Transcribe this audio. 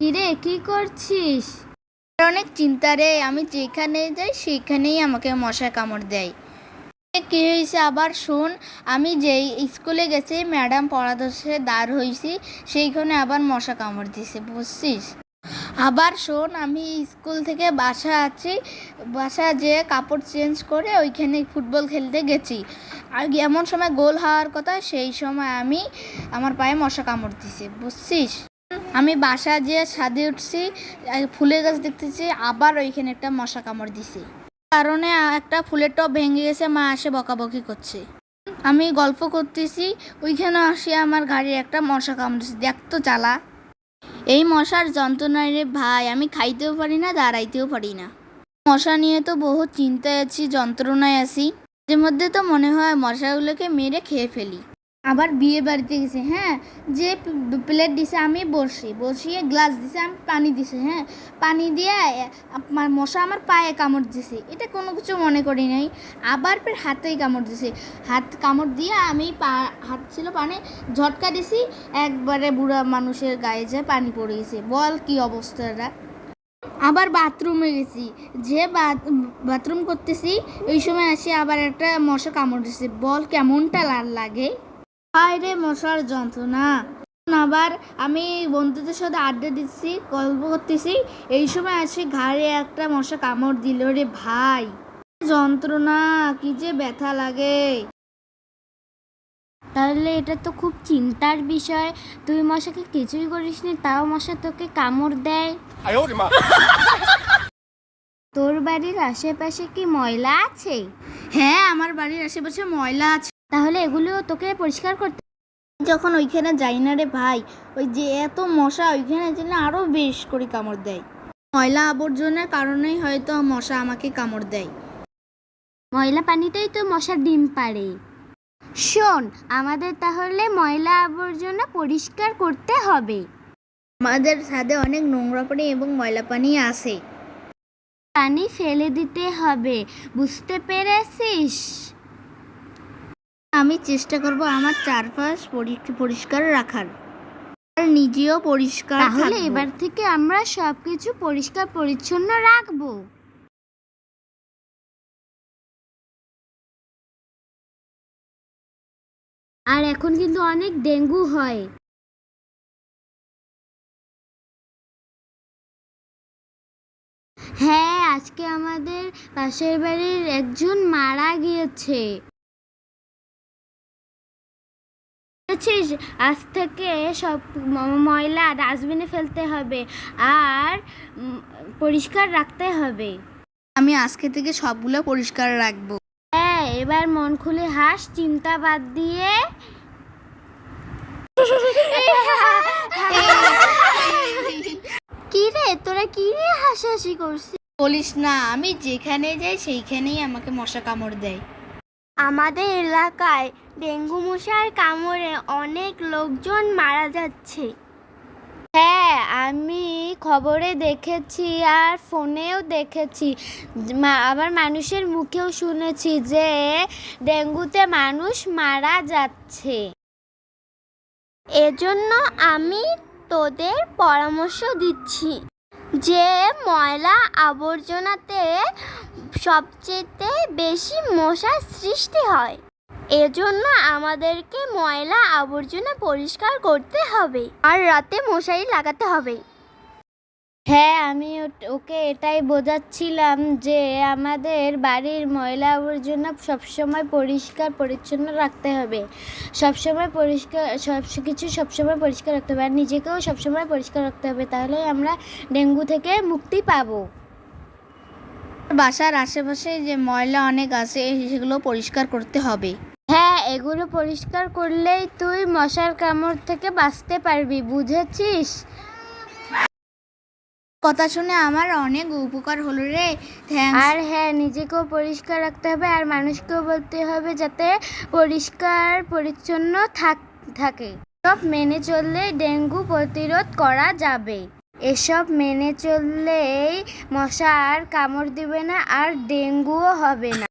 কিরে, কি করছিস? অনেক চিন্তা রে। আমি যেখানে যাই সেখানেই আমাকে মশা কামড় দেয়। কি হয়েছে আবার? শোন, আমি যেই স্কুলে গেছি, ম্যাডাম পড়াদর্শে দাঁড় হয়েছি সেইখানে আবার মশা কামড় দিছে, বুঝছিস? আবার শোন, আমি স্কুল থেকে বাসা আছি, বাসা যেয়ে কাপড় চেঞ্জ করে ওইখানে ফুটবল খেলতে গেছি। আর এমন সময় গোল হওয়ার কথা, সেই সময় আমি আমার পায়ে মশা কামড় দিছে, বুঝছিস? আমি বাসা যেয়ে ছাদে উঠছি ফুলের গাছ দেখতেছি, আবার ওইখানে একটা মশা কামড় দিছে। কারণে একটা ফুলের টব ভেঙে গেছে, মা এসে বকাবকি করছে। আমি গল্প করতেছি, ওইখানে আসে আমার গাড়ির একটা মশা কামড়েছে দেখ তো চালা। এই মশার যন্ত্রণায় রে ভাই, আমি খাইতেও পারি না, দাঁড়াইতেও পারি না। মশা নিয়ে তো বহু চিন্তায় আছি, যন্ত্রণায় আছি। যে মধ্যে তো মনে হয় মশাগুলোকে মেরে খেয়ে ফেলি। আবার বিয়ে বাড়িতে গেছে হ্যাঁ? যে প্লেট দিছে, আমি বসি বসিয়ে গ্লাস দিছে, আমি পানি দিছে হ্যাঁ? পানি দিয়ে আমার মশা আমার পায়ে কামড় দিছে। এটা কোনো কিছু মনে করি নাই। আবার ফের হাতেই কামড় দিছে। হাত কামড় দিয়ে আমি পা, হাত ছিল পানি, ঝটকা দিছি, একবারে বুড়া মানুষের গায়ে যায় পানি পড়ে গেছে। বল কি অবস্থাটা আবার বাথরুমে গেছি। যে বাথরুম করতেছি ওই সময় আসে আবার একটা মশা কামড় দিছে। বল কেমনটা লাগে? হায়রে মশার যন্ত্রণা। আবার আমি বন্ধুদের সাথে আড্ডা দিচ্ছি গল্প করতেছি। এই সময় আসে ঘাড়ে একটা মশা কামড় দিল রে ভাই। যন্ত্রণা কি যে ব্যথা লাগে। তাহলে এটা তো খুব চিন্তার বিষয়। তুই মশাকে কিছুই করিস নি তাও মশা তোকে কামড় দেয়। তোর বাড়ির আশেপাশে কি ময়লা আছে? হ্যাঁ আমার বাড়ির আশেপাশে ময়লা আছে। তাহলে এগুলো তোকে পরিষ্কার করতে যখন ওইখানে যাই না রে ভাই ওই যে এত মশা ওইখানে যেন আরও বেশ করে কামড় দেয়। ময়লা আবর্জনার কারণেই হয়তো মশা আমাকে কামড় দেয়। ময়লা পানিতেই তো মশা ডিম পাড়ে। শোন আমাদের তাহলে ময়লা আবর্জনা পরিষ্কার করতে হবে। আমাদের ছাদে অনেক নোংরা পানি এবং ময়লা পানি আছে। পানি ফেলে দিতে হবে বুঝতে পেরেছিস? আমি চেষ্টা করব আমার চারপাশ পরিষ্কার রাখার। আর নিজেও পরিষ্কার তাহলে এবার থেকে আমরা সবকিছু পরিষ্কার পরিচ্ছন্ন রাখব। আর এখন কিন্তু অনেক ডেঙ্গু হয়। হ্যাঁ আজকে আমাদের পাশের বাড়ির একজন মারা গিয়েছে। বুঝেছিস আজ থেকে সব ময়লা ডাস্টবিনে ফেলতে হবে আর পরিষ্কার রাখতে হবে। আমি আজকে থেকে সবগুলো পরিষ্কার রাখব। হ্যাঁ এবার মন খুলে হাস চিন্তা বাদ দিয়ে। কি রে তোরা কি রে হাসাহাসি করছিস? বলিস না আমি যেখানে যাই সেইখানেই আমাকে মশা কামড় দেয়। আমাদের এলাকায় ডেঙ্গু মশার কামড়ে অনেক লোকজন মারা যাচ্ছে। হ্যাঁ আমি খবরে দেখেছি আর ফোনেও দেখেছি। আবার মানুষের মুখেও শুনেছি যে ডেঙ্গুতে মানুষ মারা যাচ্ছে। এজন্য আমি তোদের পরামর্শ দিচ্ছি। যে ময়লা আবর্জনাতে সবচেয়ে বেশি মশার সৃষ্টি হয়, এজন্য আমাদেরকে ময়লা আবর্জনা পরিষ্কার করতে হবে আর রাতে মশারি লাগাতে হবে। হ্যাঁ আমি ওকে এটাই বোঝাচ্ছিলাম যে আমাদের বাড়ির ময়লা আবর্জনা সবসময় পরিষ্কার, পরিচ্ছন্ন রাখতে হবে। সবসময় পরিষ্কার, সব কিছু সবসময় পরিষ্কার রাখতে হবে। আর নিজেকেও সবসময় পরিষ্কার রাখতে হবে তাহলে আমরা ডেঙ্গু থেকে মুক্তি পাবো। বাসার আশেপাশে যে ময়লা অনেক আছে, সেগুলো পরিষ্কার করতে হবে। হ্যাঁ এগুলো পরিষ্কার করলেই তুই মশার কামড় থেকে বাঁচতে পারবি, বুঝেছিস? কথা শুনে আমার অনেক উপকার হলো রে। থ্যাংকস আর হ্যাঁ নিজেকেও পরিষ্কার রাখতে হবে আর মানুষকেও বলতে হবে যাতে পরিষ্কার, পরিচ্ছন্ন থাক, থাকে। সব মেনে চললে ডেঙ্গু প্রতিরোধ করা যাবে। এসব মেনে চললেই মশা আর কামড় দিবে না আর ডেঙ্গুও হবে না।